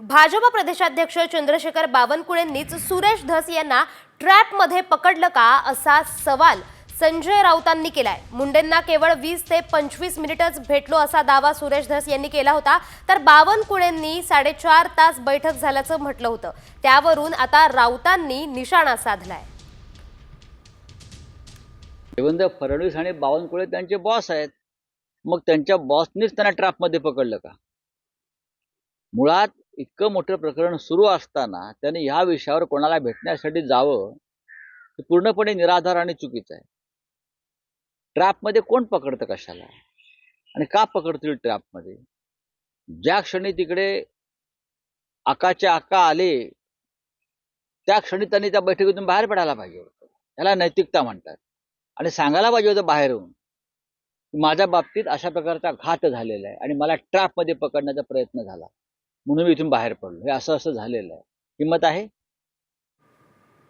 भाजप प्रदेशाध्यक्ष चंद्रशेखर बावनकुळेंनीच सुरेश धस यांना ट्रॅपमध्ये पकडलं का असा सवाल संजय राऊतांनी केलाय. मुंडेंना केवळ वीस ते पंचवीस मिनिटच भेटलो असा दावा सुरेश धस यांनी केला होता. तर बावनकुळेंनी साडेचार तास बैठक झाल्याचं म्हटलं होतं. त्यावरून आता राऊतांनी निशाणा साधलाय. देवेंद्र फडणवीस आणि बावनकुळे त्यांचे बॉस आहेत. मग त्यांच्या बॉसनीच त्यांना ट्रॅपमध्ये पकडलं का? मुळात इतकं मोठं प्रकरण सुरू असताना त्यांनी ह्या विषयावर कोणाला भेटण्यासाठी जावं हे पूर्णपणे निराधार आणि चुकीचं आहे. ट्रॅपमध्ये कोण पकडतं कशाला? आणि का पकडतील ट्रॅपमध्ये? ज्या क्षणी तिकडे आकाच्या आका आले त्या क्षणी त्यांनी त्या बैठकीतून बाहेर पडायला पाहिजे होतं. याला नैतिकता म्हणतात. आणि सांगायला पाहिजे होतं बाहेरून माझ्या बाबतीत अशा प्रकारचा घात झालेला आहे आणि मला ट्रॅपमध्ये पकडण्याचा प्रयत्न झाला. म्हणून मी इथून बाहेर पडलो. हे असं असं झालेलं आहे. किंमत आहे?